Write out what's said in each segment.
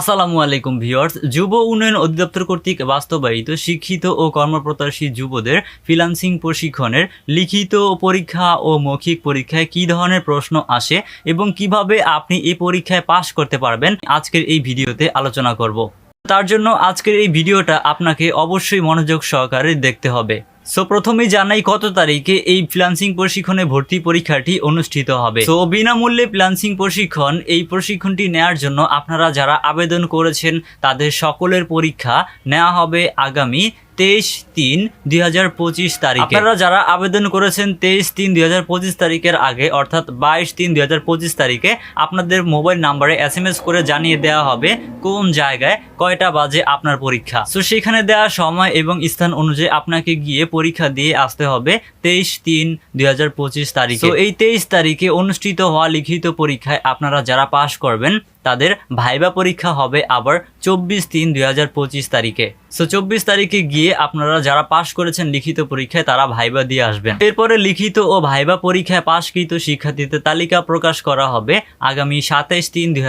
আসসালামু আলাইকুম ভিউয়ার্স। যুব উন্নয়ন অধিদপ্তর কর্তৃক বাস্তবায়িত, শিক্ষিত ও কর্মপ্রত্যাশী যুবদের ফ্রিল্যান্সিং প্রশিক্ষণের লিখিত পরীক্ষা ও মৌখিক পরীক্ষায় কি ধরনের প্রশ্ন আসে এবং কীভাবে আপনি এই পরীক্ষায় পাশ করতে পারবেন, আজকের এই ভিডিওতে আলোচনা করব। তার জন্য আজকের এই ভিডিওটা আপনাকে অবশ্যই মনোযোগ সহকারে দেখতে হবে। সো প্রথমেই জানাই কত তারিখে এই ফ্রিলান্সিং প্রশিক্ষণে ভর্তি পরীক্ষাটি অনুষ্ঠিত হবে। সো বিনামূল্যে ফ্রিলান্সিং প্রশিক্ষণ, এই প্রশিক্ষণটি নেয়ার জন্য আপনারা যারা আবেদন করেছেন, তাদের সকলের পরীক্ষা নেওয়া হবে আগামী তেইশ তিন দুই হাজার পঁচিশ তারিখ। আপনারা যারা আবেদন করেছেন তেইশ তিন দুই হাজার পঁচিশ তারিখের আগে অর্থাৎ বাইশ তিন দুই হাজার পঁচিশ তারিখে আপনাদের মোবাইল নাম্বারে এস এম এস করে জানিয়ে দেওয়া হবে কোন জায়গায় কয়টা বাজে আপনার পরীক্ষা। তো সেখানে দেওয়া সময় এবং স্থান অনুযায়ী আপনাকে গিয়ে পরীক্ষা দিয়ে আসতে হবে তেইশ তিন দুই হাজার পঁচিশ তারিখে। তো এই তেইশ তারিখে অনুষ্ঠিত হওয়া লিখিত পরীক্ষায় আপনারা যারা পাশ করবেন তাদের ভাইবা পরীক্ষা হবে আবার চব্বিশ তিন দুই হাজার পঁচিশ তারিখে। সো চব্বিশ তারিখে গিয়ে আপনারা যারা পাশ করেছেন লিখিত পরীক্ষায়, তারা ভাইবা দিয়ে আসবেন। এরপরে লিখিত ও ভাইবা পরীক্ষায় পাশকৃত শিক্ষার্থীদের তালিকা প্রকাশ করা হবে আগামী সাতাইশ তিন দুই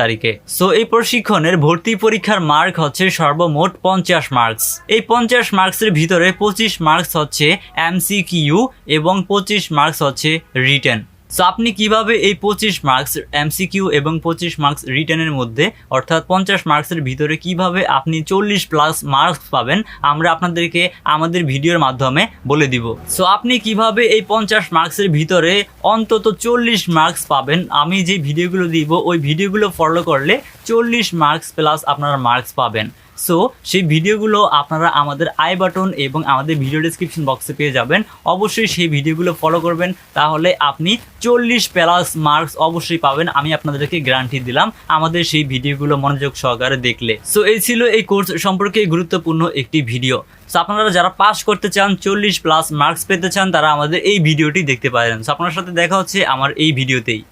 তারিখে। সো এই প্রশিক্ষণের ভর্তি পরীক্ষার মার্ক হচ্ছে সর্বমোট পঞ্চাশ মার্কস। এই পঞ্চাশ মার্কসের ভিতরে পঁচিশ মার্কস হচ্ছে এমসিকিউ এবং পঁচিশ মার্কস হচ্ছে রিটেন। সো আপনি কীভাবে এই পঁচিশ মার্কস এমসিকিউ এবং পঁচিশ মার্কস রিটার্নের মধ্যে, অর্থাৎ পঞ্চাশ মার্কসের ভিতরে কীভাবে আপনি চল্লিশ প্লাস মার্কস পাবেন, আমরা আপনাদেরকে আমাদের ভিডিওর মাধ্যমে বলে দিব। সো আপনি কীভাবে এই পঞ্চাশ মার্কসের ভিতরে অন্তত চল্লিশ মার্কস পাবেন, আমি যে ভিডিওগুলো দিব, ওই ভিডিওগুলো ফলো করলে চল্লিশ মার্কস প্লাস আপনারা মার্কস পাবেন। সো সেই ভিডিওগুলো আপনারা আমাদের আই বাটন এবং আমাদের ভিডিও ডিসক্রিপশন বক্সে পেয়ে যাবেন। অবশ্যই সেই ভিডিওগুলো ফলো করবেন, তাহলে আপনি চল্লিশ প্লাস মার্কস অবশ্যই পাবেন। আমি আপনাদেরকে গ্যারান্টি দিলাম আমাদের সেই ভিডিওগুলো মনোযোগ সহকারে দেখলে। সো এই ছিল এই কোর্স সম্পর্কে গুরুত্বপূর্ণ একটি ভিডিও সো আপনারা যারা পাস করতে চান, চল্লিশ প্লাস মার্কস পেতে চান, তারা আমাদের এই ভিডিওটি দেখতে পারেন। সো আপনার সাথে দেখা হচ্ছে আমার এই ভিডিওতেই